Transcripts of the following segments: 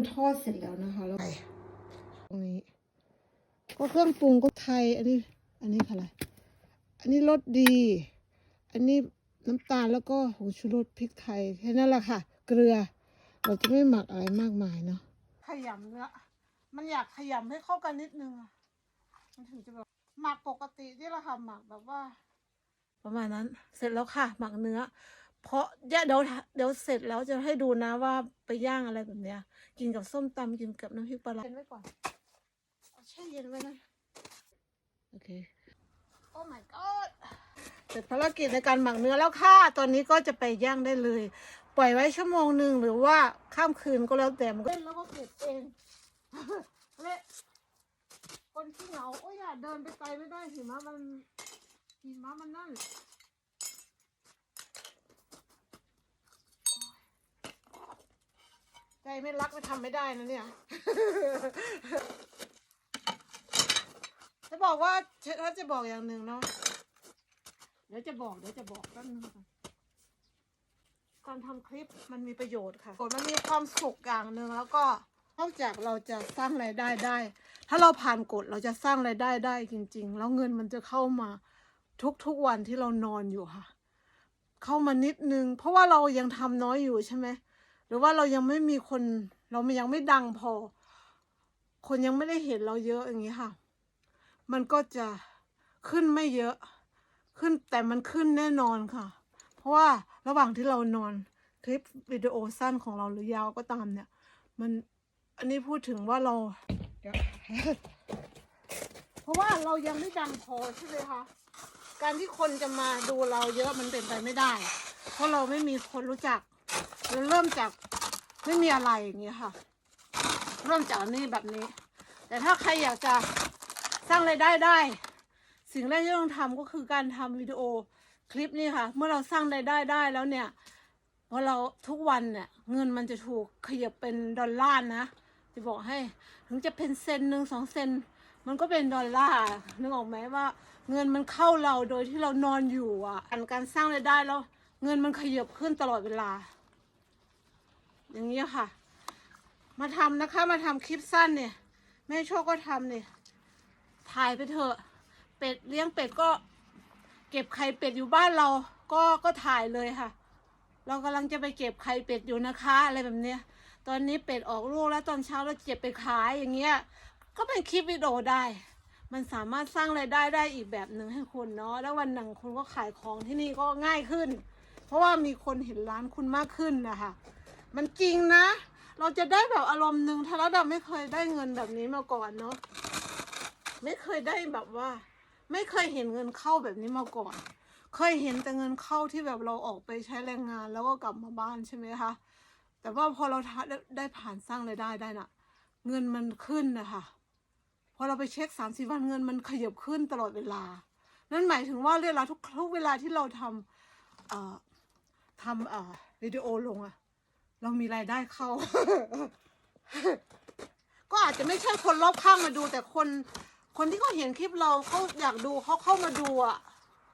มันทอดเสร็จแล้วนะคะแล้วตรงนี้ก็เครื่องปรุงก็ไทย อันนี้ อันนี้ค่ะอะไร อันนี้รสดี อันนี้น้ำตาลแล้วก็ผงชูรสพริกไทยแค่นั้นแหละค่ะ เกลือ เราจะไม่หมักอะไรมากมายเนาะขยำเนื้อมันอยากขยำให้เข้ากันนิดนึงมันถึงจะแบบหมักปกติที่เราทำหมักแบบว่า ประมาณนั้น เสร็จแล้วค่ะ หมักเนื้อ เพราะเดี๋ยวเดี๋ยวเดี๋ยวเสร็จแล้วจะให้ดูนะว่าไปย่างอะไรแบบเนี้ย กินกับส้มตำกินกับน้ำพริกปลาร้าเย็นไว้ก่อนเอาแช่เย็นไว้นะ โอเค โอ้ my god เสร็จภารกิจในการหมักเนื้อแล้วค่ะ ตอนนี้ก็จะไปย่างได้เลย ปล่อยไว้ชั่วโมงหนึ่งหรือว่าข้ามคืนก็แล้วแต่มันก็เล่นแล้วก็เก็บเองเละคนที่เหงาโอ้ยอย่าเดินไปไกลไม่ได้หิมะมันหิมะมันนั่น ใจ ไม่รักไม่ทำไม่ได้นะเนี่ย จะบอกว่าถ้าจะบอกอย่างหนึ่งเนาะ เดี๋ยวจะบอกเดี๋ยวจะบอกแป๊บนึงก่อนการทำคลิปมันมีประโยชน์ค่ะกดมันมีความสุขอย่างหนึ่งแล้วก็นอกจากเราจะสร้างรายได้ได้ ถ้าเราผ่านกฎเราจะสร้างรายได้ได้จริง ๆ แล้วเงินมันจะเข้ามาทุกๆวันที่เรานอนอยู่ค่ะ เข้ามานิดนึง เพราะว่าเรายังทำน้อยอยู่ใช่ไหม หรือว่าเรายังไม่มีคน เรายังไม่ดังพอ คนยังไม่ได้เห็นเราเยอะอย่างนี้ค่ะ มันก็จะขึ้นไม่เยอะ ขึ้นแต่มันขึ้นแน่นอนค่ะ เพราะว่าระหว่างที่เรานอนคลิปวิดีโอสั้นของเราหรือยาวก็ตามเนี่ย มันอันนี้พูดถึงว่าเราเดี๋ยวเพราะว่าเรายังไม่ดังพอใช่ไหมคะการที่คนจะมาดูเราเยอะมันเป็นไปไม่ได้ เพราะเราไม่มีคนรู้จัก เราเริ่มจากไม่มีอะไรอย่างเงี้ยค่ะ เริ่มจากนี้แบบนี้ แต่ถ้าใครอยากจะสร้างรายได้ได้ สิ่งแรกที่ต้องทำก็คือการทำวิดีโอคลิปนี่ค่ะ เมื่อเราสร้างรายได้ได้แล้วเนี่ยพอเราทุกวันเนี่ยเงินมันจะถูกขยับเป็นดอลลาร์นะจะบอกให้ถึงจะเป็นเซนหนึ่งสองเซนมันก็เป็นดอลลาร์นึกออกไหมว่า เงินมันเข้าเราโดยที่เรานอนอยู่อะการการสร้างรายได้แล้ว เงินมันขยับขึ้นตลอดเวลา อย่างนี้ยค่ะ มาทำนะคะมาทำคลิปสั้นเนี่ยแม่โชคก็ทำเนี่ยถ่ายไปเถอะเป็ดเลี้ยงเป็ดก็ เก็บไข่เป็ดอยู่บ้านเรา ก็ก็ถ่ายเลยค่ะ เรากำลังจะไปเก็บไข่เป็ดอยู่นะคะ อะไรแบบเนี้ย ตอนนี้เป็ดออกลูกแล้วตอนเช้าเราเจ็บไปขายอย่างเงี้ย ก็เป็นคลิปวิดีโอได้ มันสามารถสร้างรายได้ได้อีกแบบหนึ่งให้คนเนาะแล้ววันหนึ่งคุณก็ขายของที่นี่ก็ง่ายขึ้น เพราะว่ามีคนเห็นร้านคุณมากขึ้นนะคะ มันจริงนะ เราจะได้แบบอารมณ์หนึ่งถ้าเราดไม่เคยได้เงินแบบนี้มาก่อนเนาะไม่เคยได้แบบว่า ไม่เคยเห็นเงินเข้าแบบนี้มาก่อน เคยเห็นแต่เงินเข้าที่แบบเราออกไปใช้แรงงานแล้วก็กลับมาบ้านใช่ไหมคะแต่ว่าพอเราได้ได้ผ่านสร้างรายได้ได้น่ะ เงินมันขึ้นนะคะพอเราไปเช็คสามสี่วันเงินมันขยับขึ้นตลอดเวลา นั่นหมายถึงว่าเวลาทุกทุกเวลาที่เราทำเอ่อทำเอ่อวิดีโอลงอะ เรามีรายได้เข้า ก็อาจจะไม่ใช่คนรอบข้างมาดู แต่คนคนที่เขาเห็นคลิปเราเขาอยากดูเขาเข้ามาดูอะ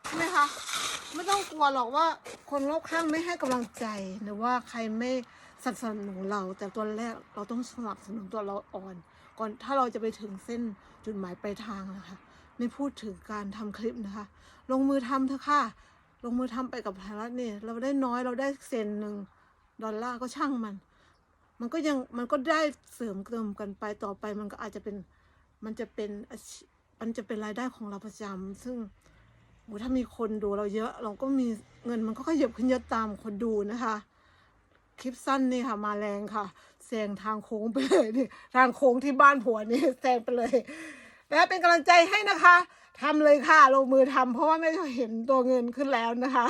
ใช่ไหมคะ ไม่ต้องกลัวหรอกว่า คนรอบข้างไม่ให้กำลังใจหรือว่าใครไม่สนับสนุนเรา แต่ตัวแรกเราต้องสนับสนุนตัวเราอ่อน ก่อนถ้าเราจะไปถึงเส้นจุดหมายปลายทางนะคะไม่พูดถึงการทำคลิปนะคะ ลงมือทำเถอะค่ะ ลงมือทำไปกับภาระเนี่ยเราได้น้อยเราได้เซนหนึ่ง ดอลลาร์ก็ช่างมัน มันก็ยังมันก็ได้เสริมเติมกันไปต่อไปมันก็อาจจะเป็นมันจะเป็นมันจะเป็นรายได้ของเราประจำซึ่งโหถ้ามีคนดูเราเยอะ เราก็มีเงินมันก็ขยับขึ้นเยอะตามคนดูนะคะ คลิปสั้นนี่ค่ะ มาแรงค่ะแซงทางโค้งไปเลยนี่ทางโค้งที่บ้านผัวนี่แซงไปเลยและเป็นกำลังใจให้นะคะทำเลยค่ะลงมือทำเพราะว่าไม่เห็นตัวเงินขึ้นแล้วนะคะ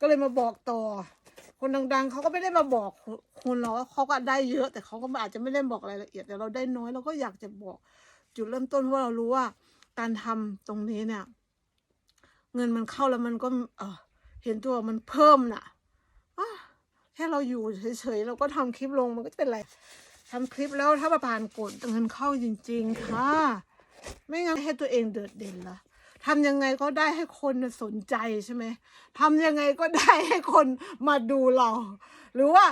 ก็เลยมาบอกต่อ คนดัง ๆเขาก็ไม่ได้มาบอกคุณเราเขาก็ได้เยอะ แต่เขาก็อาจจะไม่ได้บอกรายละเอียดแต่เราได้น้อยเราก็อยากจะบอก จุดเริ่มต้นเพราะเรารู้ว่า การทำตรงนี้เนี่ย เงินมันเข้าแล้วมันก็เออเห็นตัวมันเพิ่มน่ะอะแค่เราอยู่เฉยๆเราก็ทำคลิปลงมันก็จะเป็นไรทำคลิปแล้วถ้าประผ่านกดเงินเข้าจริง ๆ ค่ะ ไม่งั้นให้ตัวเองเดือดเด่นละ ทำยังไงก็ได้ให้คนสนใจใช่ไหมทำยังไงก็ได้ให้คนมาดูเรา หรือว่า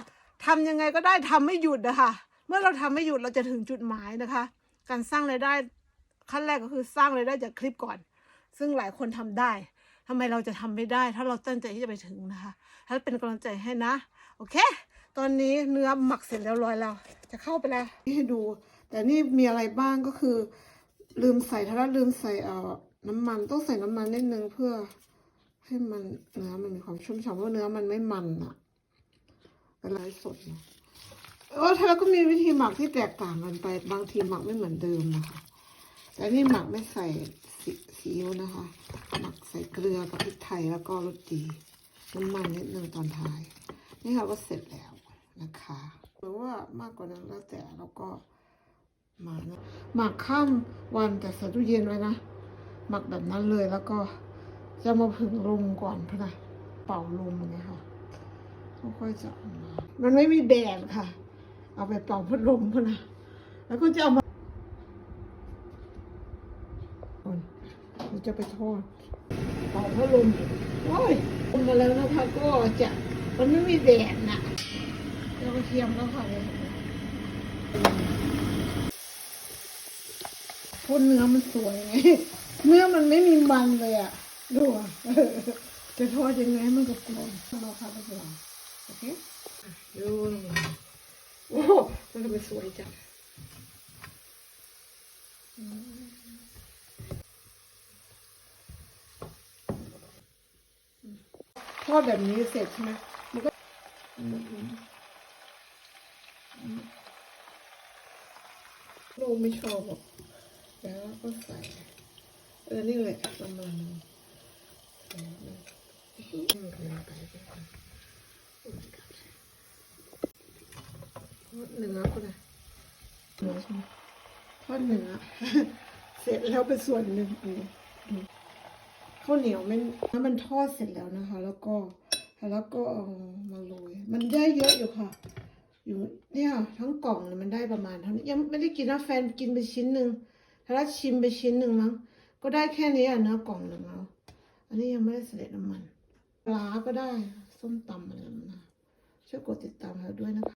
ทำยังไงก็ได้ทำไม่หยุดอะคะ เมื่อเราทำไม่หยุดเราจะถึงจุดหมายนะคะ การสร้างรายได้ขั้นแรกก็คือสร้างรายได้จากคลิปก่อน ซึ่งหลายคนทำได้ทำไมเราจะทำไม่ได้ ถ้าเราตั้งใจที่จะไปถึงนะคะถ้าเป็นกำลังใจให้นะ โอเค ตอนนี้เนื้อหมักเสร็จแล้วร้อยแล้ว จะเข้าไปแล้วนี่ให้ดู แต่นี่มีอะไรบ้างก็คือ ลืมใส่ถ้าลืมใส่เอ่อ น้ำมันต้องใส่น้ำมันนิดนึงเพื่อให้มันเนื้อมันมีความชุ่มฉ่ำเพราะเนื้อมันไม่มันอะเป็นไรสดเนอะเออถ้าก็มีวิธีหมักที่แตกต่างกันไป บางทีหมักไม่เหมือนเดิมนะคะแต่นี่หมักไม่ใส่ซีซีอิ๊วนะคะ หมักใส่เกลือกับพริกไทยแล้วก็รสดีน้ำมันนิดนึงตอนท้าย นี่ค่ะก็เสร็จแล้วนะคะหรือว่ามากกว่านั้นแล้วแต่แล้วก็มานะหมักข้ามวันแต่ใส่ตู้เย็นไว้นะ หมักแบบนั้นเลยแล้วก็จะมาผึ่งลมก่อนพนะเป่าลมอย่างเงี้ยค่ะค่อยๆจะออกมามันไม่มีแดดค่ะ เอาไปเป่าพัดลมพนะแล้วก็จะเอามาเราจะไปทอดเป่าพัดลมโอ้ยลงมาแล้วนะคะก็จะมันไม่มีแดดนะแล้วก็เทียมแล้วค่ะเลยพ่นเนื้อมันสวยไง เนื้อมันไม่มีมันเลยอะ ดูจะทอดยังไงมันกรอบเราค่ะเราค่ะโอเคดูโอ้โหมันทำไมสวยจังทอดแบบนี้เสร็จใช่ไหมมันก็ลูกไม่ชอบหรอกแล้วก็ใส่ เออนี่แหละประมาณนี้เนื้อก็ได้เนื้อใช่ไหมทอดเนื้อเสร็จแล้วเป็นส่วนหนึ่งข้าวเหนียวมันถ้ามันทอดเสร็จแล้วนะคะ แล้วก็แล้วก็เอามาโรยมันได้เยอะอยู่ค่ะ อยู่เนี่ยทั้งกล่องเนี่ยมันได้ประมาณเท่านี้ยังไม่ได้กินนะแฟนกินไปชิ้นหนึ่งแล้วชิมไปชิ้นหนึ่งมั้ง ก็ได้แค่นี้อะเนื้อกล่องหนึ่งเอาอันนี้ยังไม่ได้เสด็จน้ำมัน ปลาก็ได้ ส้มตำอะไรแบบนั้นนะช่วยกดติดตามเราด้วยนะคะ